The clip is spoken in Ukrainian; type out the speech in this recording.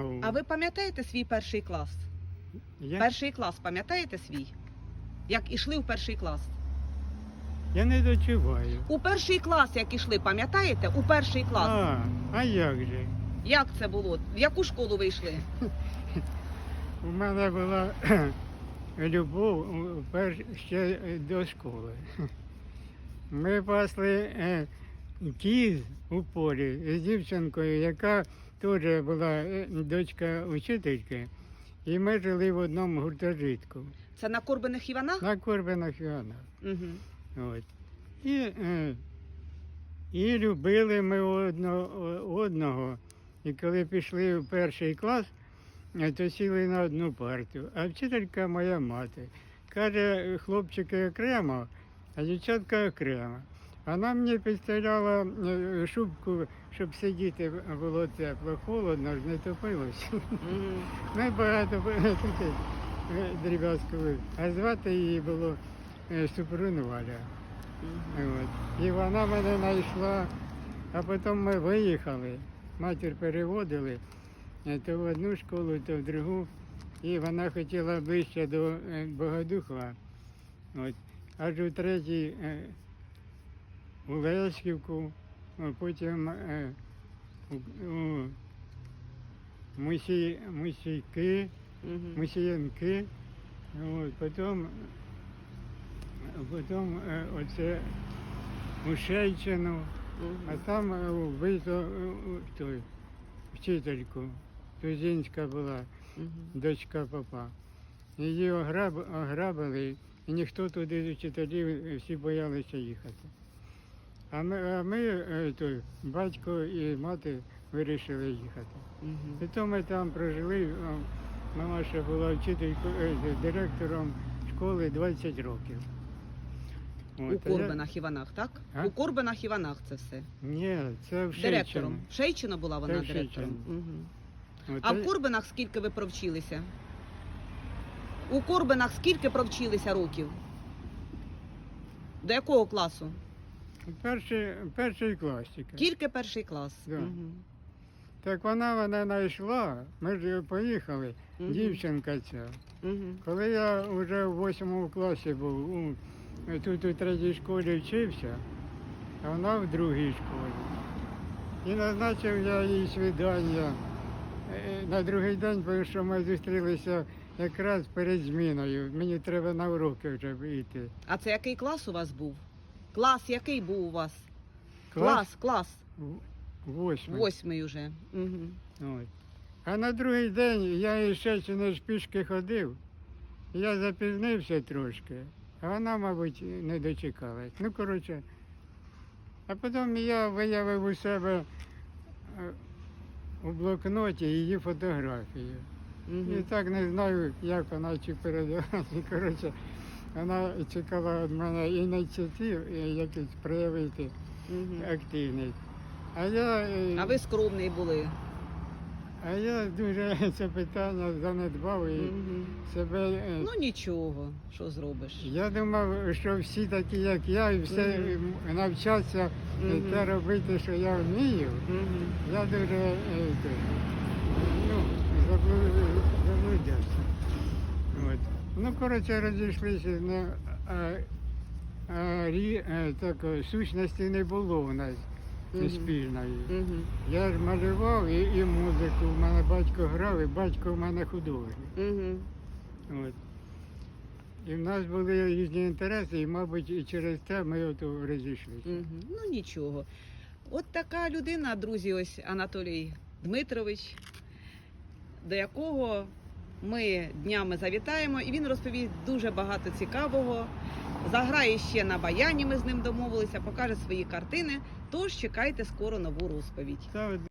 знову. А ви пам'ятаєте свій перший клас? Я, Перший клас пам'ятаєте свій? Як ішли в перший клас? я не дочуваю. У перший клас, як ішли, пам'ятаєте? У перший клас. А, а як же? Як це було? В яку школу ви йшли? У мене була любов ще до школи. Ми пасли е, кіз у полі з дівчинкою, яка теж була е, дочка учительки, і ми жили в одному гуртожитку Це на Корбиних Іванах? на Корбинах Іванах. Угу. От. І, е, і любили ми одного, одного. І коли пішли в перший клас, е, то сіли на одну партію. А вчителька моя мати. Каже, хлопчики окремо, а дівчатка окремо. Вона мені підставляла е, шубку, щоб сидіти було тепло, холодно, ж не топилося. Угу. Ми багато таке дріб'язкових. А звати її було е, Супрун Валя. І вона мене знайшла, а потім ми виїхали. Матір переводили е, то в одну школу, то в другу. І вона хотіла ближче до е, Богодуха. От. Аж у третій е, у потім е, у, у Мусі, Мусійки, Угу. От. Потім, потім е, оце у Шейчину. А там е, вбито той, вчительку, Тузінська була, дочка папа. Її ограб, ограбили, і ніхто туди з вчителів всі боялися їхати. А ми, а ми е, той, батько і мати вирішили їхати. І то ми там прожили, мама ще була вчителькою, е, директором школи 20 років. У От, я- Корбинах Іванах, так? А? У Корбинах Іванах це все. Ні, це в Директором. Шейчині. В Шейчино була вона Це в директором. Угу. От, А в Корбинах скільки ви провчилися? У Корбинах скільки провчилися років? До якого класу? Перший, перший клас тільки. Тільки перший клас. Да. Мгм. Так вона мене знайшла, ми ж поїхали, Мгм. дівчинка ця. Мгм. Коли я вже в восьмому класі був, у, тут у третій школі вчився, а вона в другій школі. І назначив я їй свідання. Е, На другий день, бо що ми зустрілися якраз перед зміною. Мені треба на уроки вже йти. А це який клас у вас був? Клас який був у вас? Клас, клас. Восьмий. Восьмий уже. Угу. От. А на другий день я ще чи не пішки ходив. Я запізнився трошки, а вона, мабуть, не дочекалась. Ну, коротше. А потім я виявив у себе е, у блокноті її фотографію. І так не знаю, як вона чи передавати. Коротше, вона чекала від мене ініціатив е, якийсь проявити активність. А я, е, А ви скромний були. а я дуже це питання занедбав і Мгм. себе. е, Ну нічого, що зробиш. Я думав, що всі такі, як я, і все Мгм. навчаться Мгм. те робити, що я вмію. Мгм. Я дуже ну. Ну, коротше, розійшлися. Ну, а, а, рі, е, так, сущності не було у нас Мгм. спільної. Мгм. Я ж малював і, і музику. У мене батько грав, і батько в мене художник. Мгм. От. І в нас були різні інтереси, і, мабуть, і через те ми от розійшлися. Мгм. Ну нічого. От така людина, друзі, ось Анатолій Дмитрович, до якого ми днями завітаємо, і він розповість дуже багато цікавого. Заграє ще на баяні, ми з ним домовилися, покаже свої картини. Тож чекайте скоро нову розповідь.